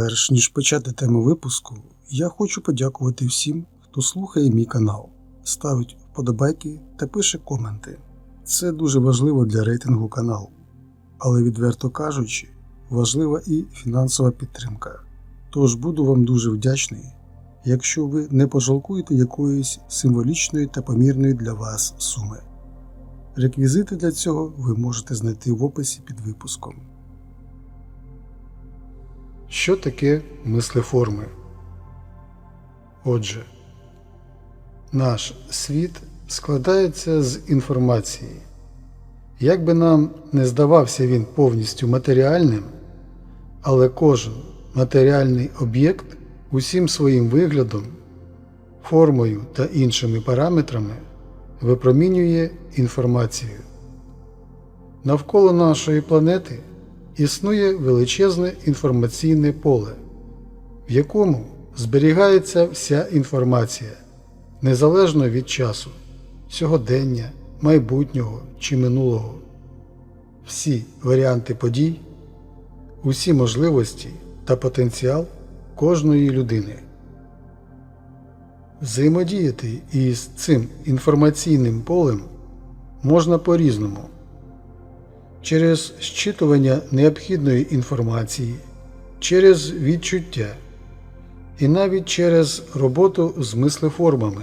Перш ніж почати тему випуску, я хочу подякувати всім, хто слухає мій канал, ставить вподобайки та пише коменти. Це дуже важливо для рейтингу каналу, але відверто кажучи, важлива і фінансова підтримка. Тож буду вам дуже вдячний, якщо ви не пожалкуєте якоїсь символічної та помірної для вас суми. Реквізити для цього ви можете знайти в описі під випуском. Що таке мислеформи? Отже, наш світ складається з інформації. Як би нам не здавався він повністю матеріальним, але кожен матеріальний об'єкт усім своїм виглядом, формою та іншими параметрами випромінює інформацію. Навколо нашої планети існує величезне інформаційне поле, в якому зберігається вся інформація незалежно від часу, сьогодення, майбутнього чи минулого. Всі варіанти подій, усі можливості та потенціал кожної людини. Взаємодіяти із цим інформаційним полем можна по-різному через щитування необхідної інформації, через відчуття і навіть через роботу з мислеформами.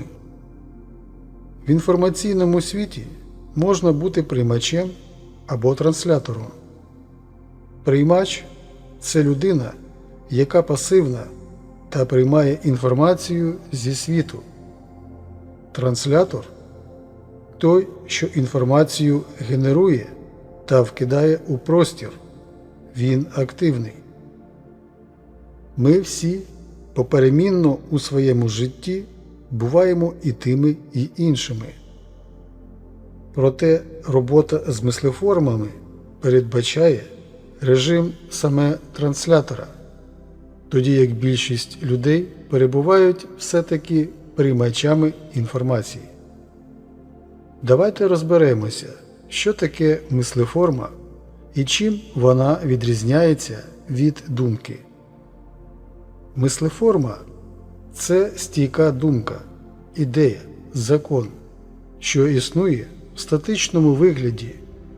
В інформаційному світі можна бути приймачем або транслятором. Приймач це людина, яка пасивна та приймає інформацію зі світу. Транслятор той, що інформацію генерує та вкидає у простір. Він активний. Ми всі поперемінно у своєму житті буваємо і тими, і іншими. Проте робота з мислеформами передбачає режим саме транслятора, тоді як більшість людей перебувають все-таки приймачами інформації. Давайте розберемося, що таке мислеформа і чим вона відрізняється від думки. Мислеформа це стійка думка, ідея, закон, що існує в статичному вигляді,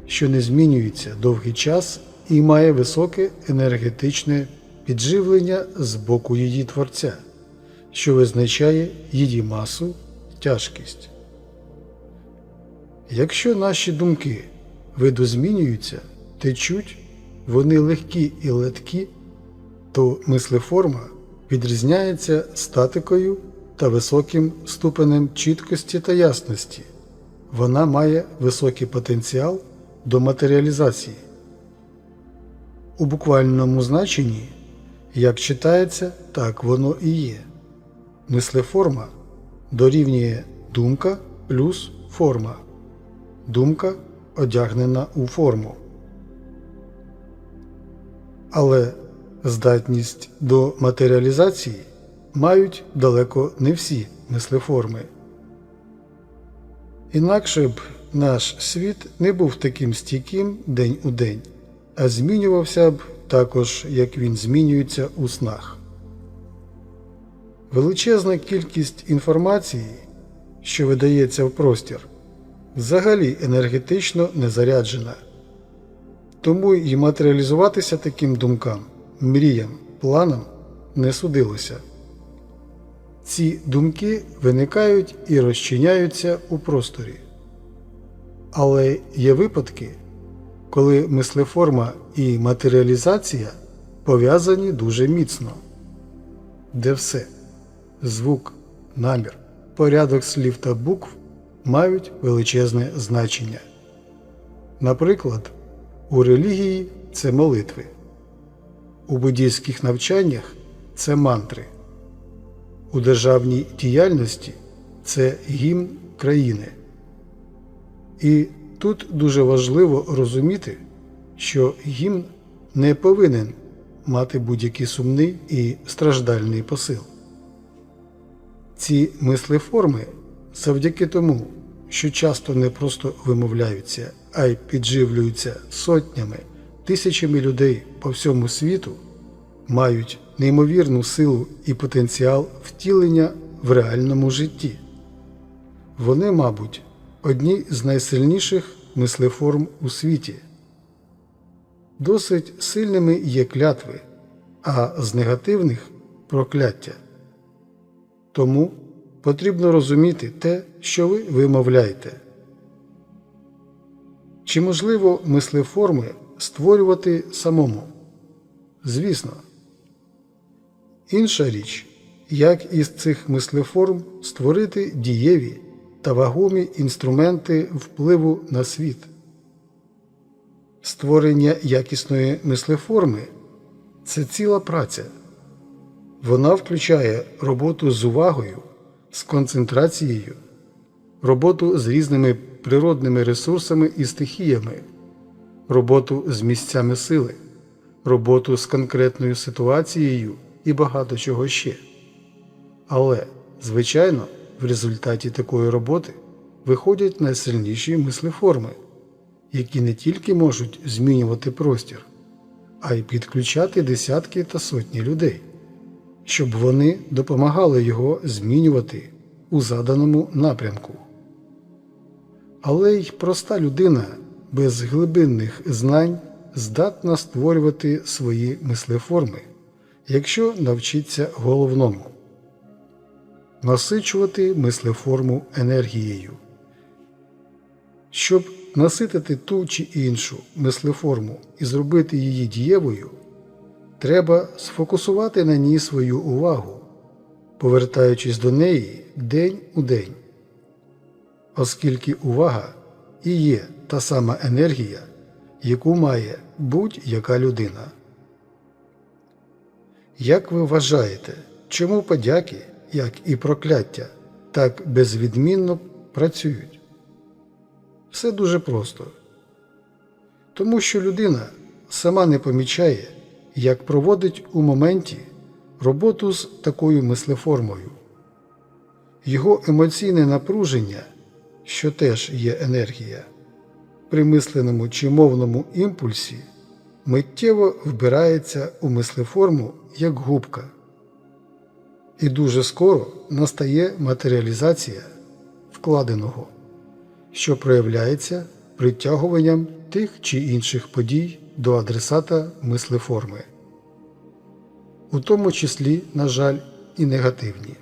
що не змінюється довгий час і має високе енергетичне підживлення з боку її творця, що визначає її масу, тяжкість. Якщо наші думки видозмінюються, течуть, вони легкі і леткі, то мислеформа відрізняється статикою та високим ступенем чіткості та ясності. Вона має високий потенціал до матеріалізації. У буквальному значенні, як читається, так воно і є. Мислеформа дорівнює думка плюс форма. Думка одягнена у форму. Але здатність до матеріалізації мають далеко не всі мислеформи. Інакше б наш світ не був таким стійким день у день, а змінювався б також, як він змінюється у снах. Величезна кількість інформації, що видається в простір, взагалі енергетично не заряджена. Тому і матеріалізуватися таким думкам, мріям, планам не судилося. Ці думки виникають і розчиняються у просторі. Але є випадки, коли мислеформа і матеріалізація пов'язані дуже міцно, де все звук, намір, порядок слів та букв мають величезне значення. Наприклад, у релігії це молитви, у буддійських навчаннях це мантри, у державній діяльності це гімн країни. І тут дуже важливо розуміти, що гімн не повинен мати будь-який сумний і страждальний посил. Ці мислеформи завдяки тому, що часто не просто вимовляються, а й підживлюються сотнями, тисячами людей по всьому світу, мають неймовірну силу і потенціал втілення в реальному житті. Вони, мабуть, одні з найсильніших мислеформ у світі. Досить сильними є клятви, а з негативних прокляття. Тому потрібно розуміти те, що ви вимовляєте. Чи можливо мислеформи створювати самому? Звісно. Інша річ, як із цих мислеформ створити дієві та вагомі інструменти впливу на світ. Створення якісної мислеформи це ціла праця. Вона включає роботу з увагою, з концентрацією, роботу з різними природними ресурсами і стихіями, роботу з місцями сили, роботу з конкретною ситуацією і багато чого ще. Але, звичайно, в результаті такої роботи виходять найсильніші мислеформи, які не тільки можуть змінювати простір, а й підключати десятки та сотні людей, щоб вони допомагали його змінювати у заданому напрямку. Але й проста людина без глибинних знань здатна створювати свої мислеформи, якщо навчиться головному насичувати мислеформу енергією. Щоб наситити ту чи іншу мислеформу і зробити її дієвою, треба сфокусувати на ній свою увагу, повертаючись до неї день у день, оскільки увага і є та сама енергія, яку має будь-яка людина. Як ви вважаєте, чому подяки, як і прокляття, так безвідмінно працюють? Все дуже просто. Тому що людина сама не помічає, як проводить у моменті роботу з такою мислеформою. Його емоційне напруження, що теж є енергія, при мисленому чи мовному імпульсі миттєво вбирається у мислеформу як губка. І дуже скоро настає матеріалізація вкладеного, що проявляється притягуванням тих чи інших подій до адресата мислеформи, у тому числі, на жаль, і негативні.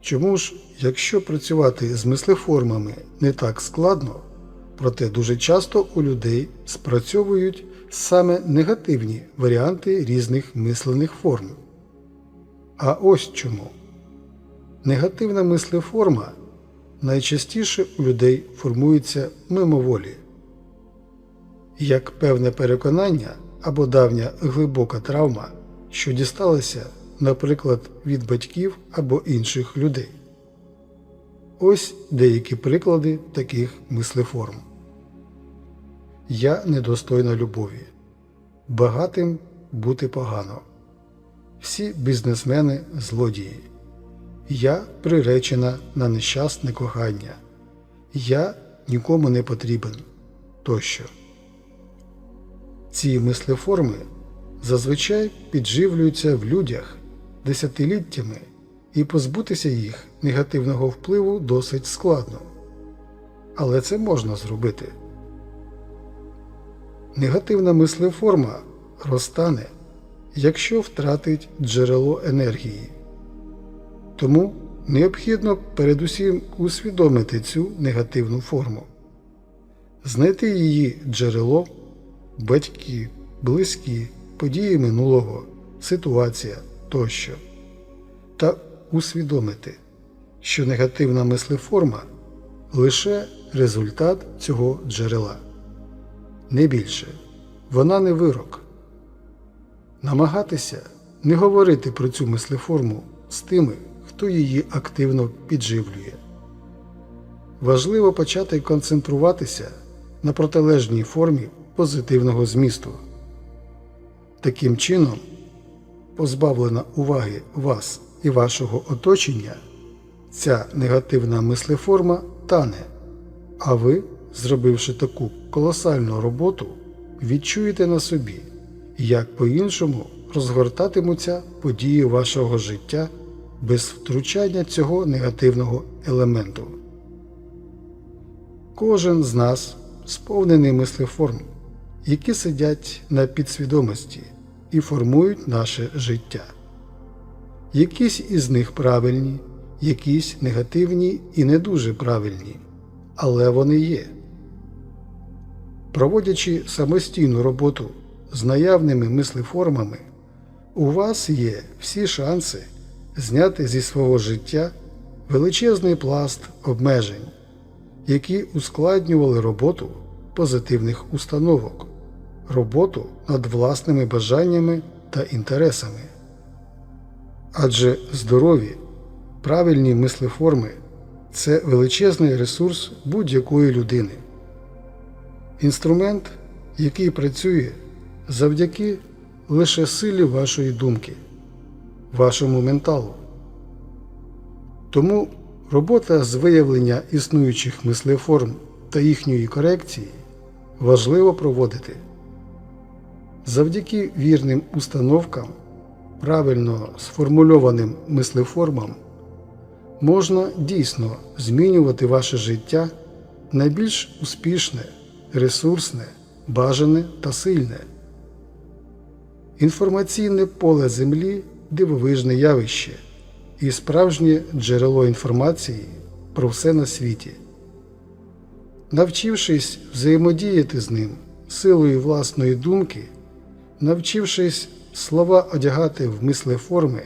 Чому ж, якщо працювати з мислеформами не так складно, проте дуже часто у людей спрацьовують саме негативні варіанти різних мислених форм? А ось чому. Негативна мислеформа найчастіше у людей формується мимоволі, як певне переконання або давня глибока травма, що дісталася, наприклад, від батьків або інших людей. Ось деякі приклади таких мислеформ. Я недостойна любові. Багатим бути погано. Всі бізнесмени злодії. Я приречена на нещасне кохання. Я нікому не потрібен тощо. Ці мислеформи зазвичай підживлюються в людях десятиліттями, і позбутися їх негативного впливу досить складно. Але це можна зробити. Негативна мислеформа розтане, якщо втратить джерело енергії. Тому необхідно передусім усвідомити цю негативну форму, знайти її джерело, батьки, близькі, події минулого, ситуація тощо, та усвідомити, що негативна мислеформа лише результат цього джерела. Не більше, вона не вирок. Намагатися не говорити про цю мислеформу з тими, хто її активно підживлює. Важливо почати концентруватися на протилежній формі позитивного змісту. Таким чином, позбавлена уваги вас і вашого оточення, ця негативна мислеформа тане, а ви, зробивши таку колосальну роботу, відчуєте на собі, як по-іншому розгортатимуться події вашого життя без втручання цього негативного елементу. Кожен з нас сповнений мислеформ, які сидять на підсвідомості і формують наше життя. Якісь із них правильні, якісь негативні і не дуже правильні, але вони є. Проводячи самостійну роботу з наявними мислеформами, у вас є всі шанси зняти зі свого життя величезний пласт обмежень, які ускладнювали роботу позитивних установок, роботу над власними бажаннями та інтересами. Адже здорові, правильні мислеформи це величезний ресурс будь-якої людини. Інструмент, який працює завдяки лише силі вашої думки, вашому менталу. Тому робота з виявлення існуючих мислеформ та їхньої корекції важливо проводити. Завдяки вірним установкам, правильно сформульованим мислеформам, можна дійсно змінювати ваше життя на більш успішне, ресурсне, бажане та сильне. Інформаційне поле Землі дивовижне явище і справжнє джерело інформації про все на світі. Навчившись взаємодіяти з ним силою власної думки, навчившись слова одягати в мислеформи,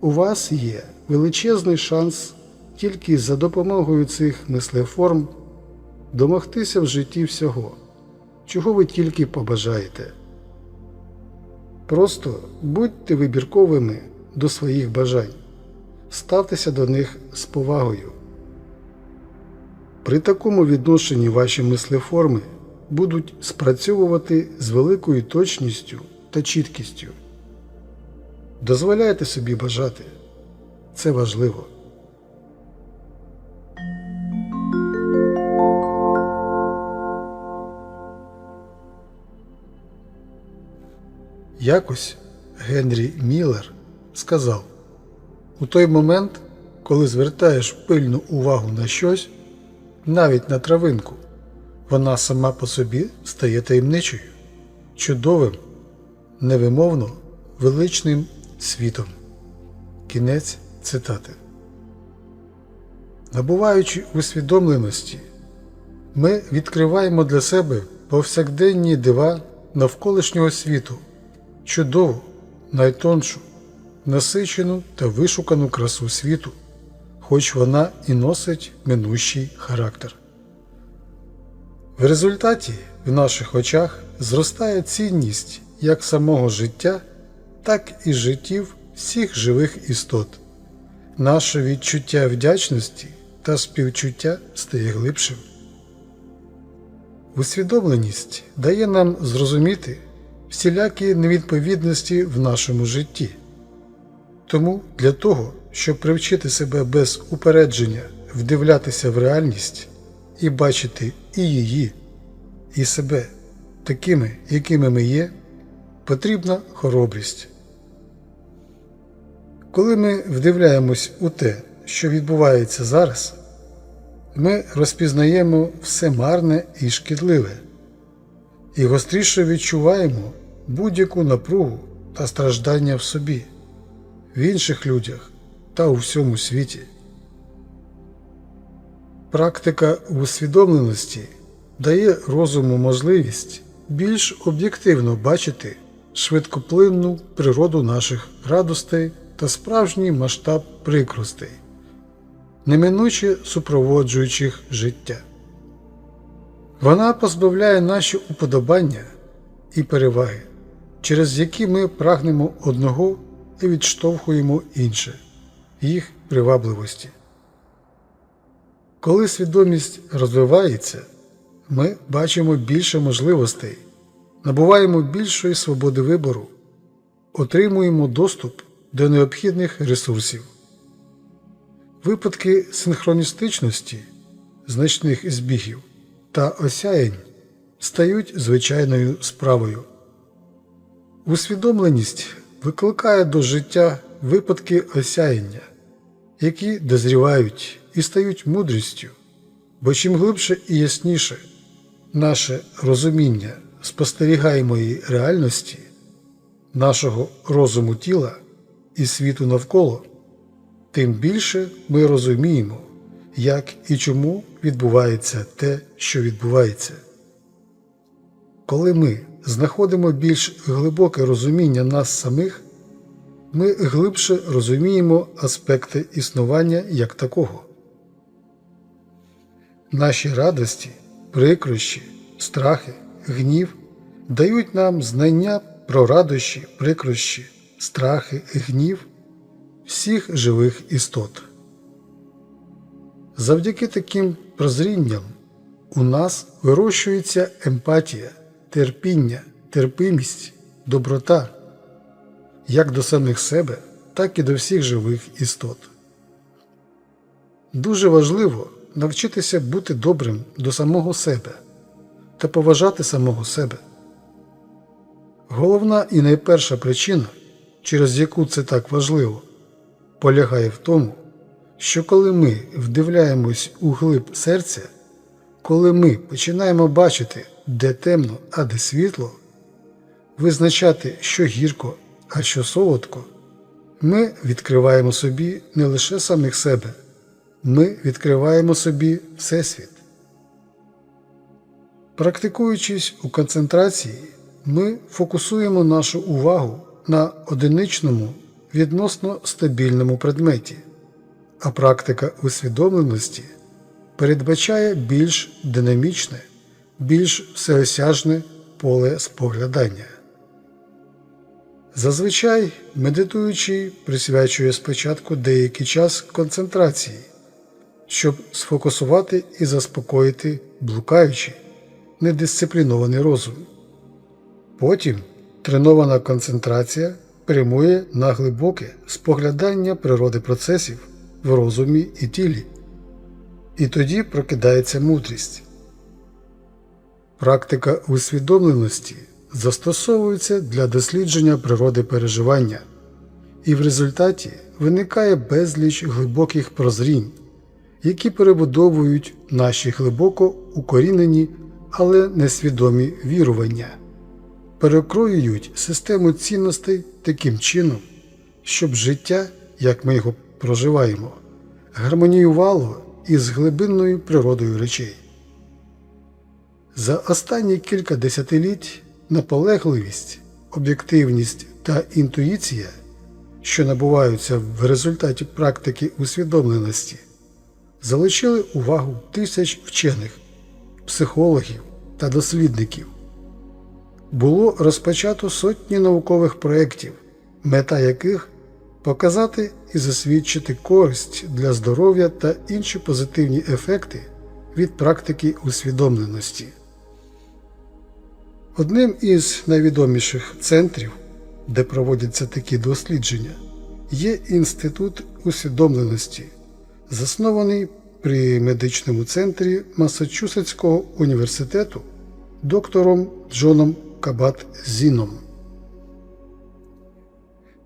у вас є величезний шанс тільки за допомогою цих мислеформ домогтися в житті всього, чого ви тільки побажаєте. Просто будьте вибірковими до своїх бажань, ставтеся до них з повагою. При такому відношенні ваші мислеформи будуть спрацьовувати з великою точністю та чіткістю. Дозволяйте собі бажати. Це важливо. Якось Генрі Міллер сказав у той момент, коли звертаєш пильну увагу на щось, навіть на травинку, вона сама по собі стає таємничою, чудовим, невимовно величним світом. Кінець цитати. Набуваючи усвідомленості, ми відкриваємо для себе повсякденні дива навколишнього світу, чудову, найтоншу, насичену та вишукану красу світу, хоч вона і носить минущий характер. В результаті в наших очах зростає цінність як самого життя, так і життів всіх живих істот. Наше відчуття вдячності та співчуття стає глибшим. Усвідомленість дає нам зрозуміти всілякі невідповідності в нашому житті. Тому для того, щоб привчити себе без упередження вдивлятися в реальність і бачити і її, і себе такими, якими ми є, потрібна хоробрість. Коли ми вдивляємось у те, що відбувається зараз, ми розпізнаємо все марне і шкідливе, і гостріше відчуваємо будь-яку напругу та страждання в собі, в інших людях та у всьому світі. Практика усвідомленості дає розуму можливість більш об'єктивно бачити швидкоплинну природу наших радостей та справжній масштаб прикростей, неминуче супроводжуючих життя. Вона позбавляє наші уподобання і переваги, через які ми прагнемо одного і відштовхуємо інше, їх привабливості. Коли свідомість розвивається, ми бачимо більше можливостей, набуваємо більшої свободи вибору, отримуємо доступ до необхідних ресурсів. Випадки синхроністичності, значних збігів та осяянь стають звичайною справою. Усвідомленість викликає до життя випадки осяяння, які дозрівають і стають мудрістю, бо чим глибше і ясніше наше розуміння спостерігаємої реальності, нашого розуму тіла і світу навколо, тим більше ми розуміємо, як і чому відбувається те, що відбувається. Коли ми знаходимо більш глибоке розуміння нас самих, ми глибше розуміємо аспекти існування як такого. Наші радості, прикрощі, страхи, гнів дають нам знання про радощі, прикрощі, страхи, гнів всіх живих істот. Завдяки таким прозрінням у нас вирощується емпатія, терпіння, терпимість, доброта як до самих себе, так і до всіх живих істот. Дуже важливо навчитися бути добрим до самого себе та поважати самого себе. Головна і найперша причина, через яку це так важливо, полягає в тому, що коли ми вдивляємось у глиб серця, коли ми починаємо бачити, де темно, а де світло, визначати, що гірко, а що солодко, ми відкриваємо собі не лише самих себе, ми відкриваємо собі Всесвіт. Практикуючись у концентрації, ми фокусуємо нашу увагу на одиничному відносно стабільному предметі, а практика усвідомленості передбачає більш динамічне, більш всеосяжне поле споглядання. Зазвичай медитуючий присвячує спочатку деякий час концентрації, щоб сфокусувати і заспокоїти блукаючий, недисциплінований розум. Потім тренована концентрація прямує на глибоке споглядання природи процесів в розумі і тілі, і тоді прокидається мудрість. Практика усвідомленості застосовується для дослідження природи переживання, і в результаті виникає безліч глибоких прозрінь, які перебудовують наші глибоко укорінені, але несвідомі вірування, перекроюють систему цінностей таким чином, щоб життя, як ми його проживаємо, гармоніювало із глибинною природою речей. За останні кілька десятиліть наполегливість, об'єктивність та інтуїція, що набуваються в результаті практики усвідомленості, залучили увагу тисяч вчених, психологів та дослідників. Було розпочато сотні наукових проєктів, мета яких показати і засвідчити користь для здоров'я та інші позитивні ефекти від практики усвідомленості. Одним із найвідоміших центрів, де проводяться такі дослідження, є Інститут усвідомленості, заснований при медичному центрі Масачусетського університету доктором Джоном Кабат Зіном.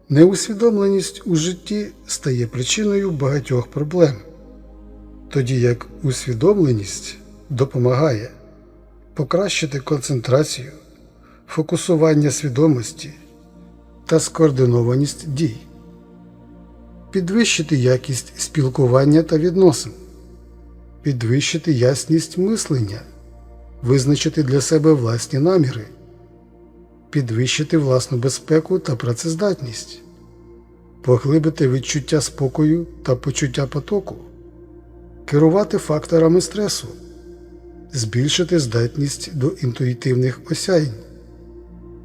Неусвідомленість у житті стає причиною багатьох проблем, тоді як усвідомленість допомагає покращити концентрацію, фокусування свідомості та скоординованість дій, підвищити якість спілкування та відносин, підвищити ясність мислення, визначити для себе власні наміри, підвищити власну безпеку та працездатність, поглибити відчуття спокою та почуття потоку, керувати факторами стресу збільшити здатність до інтуїтивних осяянь,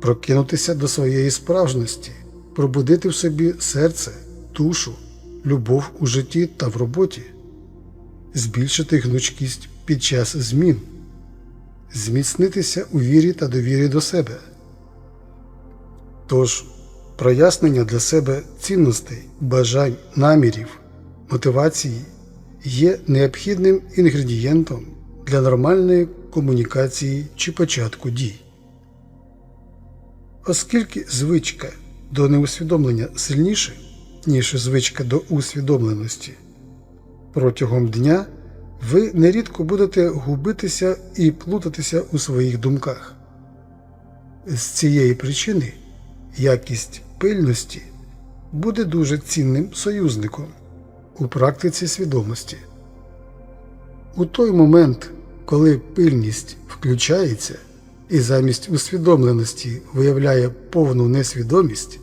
прокинутися до своєї справжності, пробудити в собі серце, душу, любов у житті та в роботі, збільшити гнучкість під час змін, зміцнитися у вірі та довірі до себе. Тож, прояснення для себе цінностей, бажань, намірів, мотивації є необхідним інгредієнтом для нормальної комунікації чи початку дій. Оскільки звичка до неусвідомлення сильніша, ніж звичка до усвідомленості, протягом дня ви нерідко будете губитися і плутатися у своїх думках. З цієї причини якість пильності буде дуже цінним союзником у практиці свідомості. У той момент, коли пильність включається і замість усвідомленості виявляє повну несвідомість,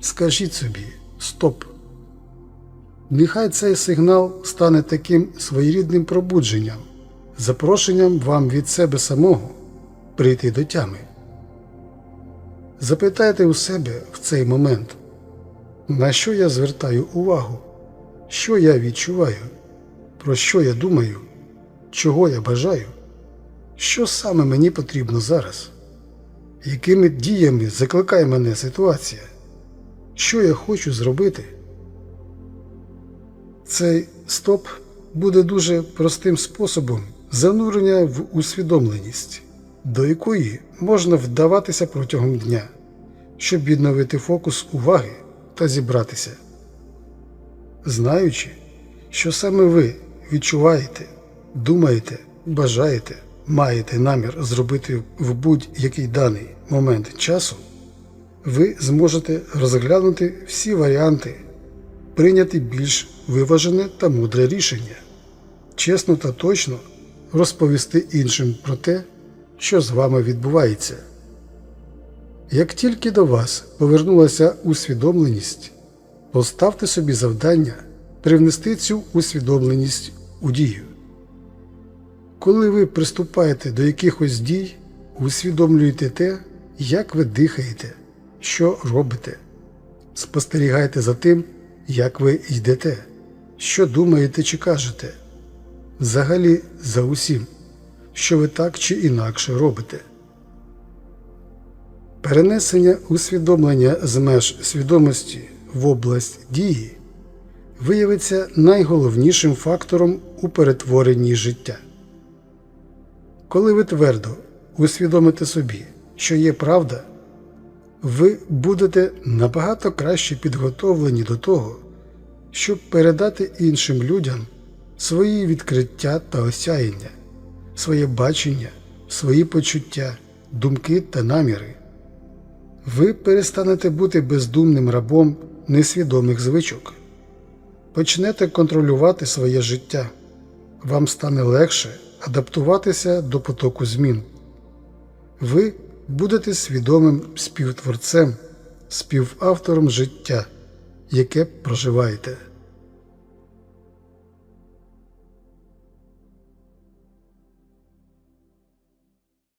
скажіть собі стоп. Нехай цей сигнал стане таким своєрідним пробудженням, запрошенням вам від себе самого прийти до тями. Запитайте у себе в цей момент, на що я звертаю увагу, що я відчуваю, про що я думаю, чого я бажаю, що саме мені потрібно зараз, якими діями закликає мене ситуація, що я хочу зробити. Цей стоп буде дуже простим способом занурення в усвідомленість, до якої можна вдаватися протягом дня, щоб відновити фокус уваги та зібратися. Знаючи, що саме ви відчуваєте, думаєте, бажаєте, маєте намір зробити в будь-який даний момент часу, ви зможете розглянути всі варіанти, прийняти більш виважене та мудре рішення, чесно та точно розповісти іншим про те, що з вами відбувається. Як тільки до вас повернулася усвідомленість, поставте собі завдання привнести цю усвідомленість у дію. Коли ви приступаєте до якихось дій, усвідомлюйте те, як ви дихаєте, що робите. Спостерігайте за тим, як ви йдете, що думаєте чи кажете, взагалі за усім, що ви так чи інакше робите. Перенесення усвідомлення з меж свідомості в область дії виявиться найголовнішим фактором у перетворенні життя. Коли ви твердо усвідомите собі, що є правда, ви будете набагато краще підготовлені до того, щоб передати іншим людям свої відкриття та осяяння, своє бачення, свої почуття, думки та наміри. Ви перестанете бути бездумним рабом несвідомих звичок, почнете контролювати своє життя, вам стане легше адаптуватися до потоку змін. Ви будете свідомим співтворцем, співавтором життя, яке проживаєте.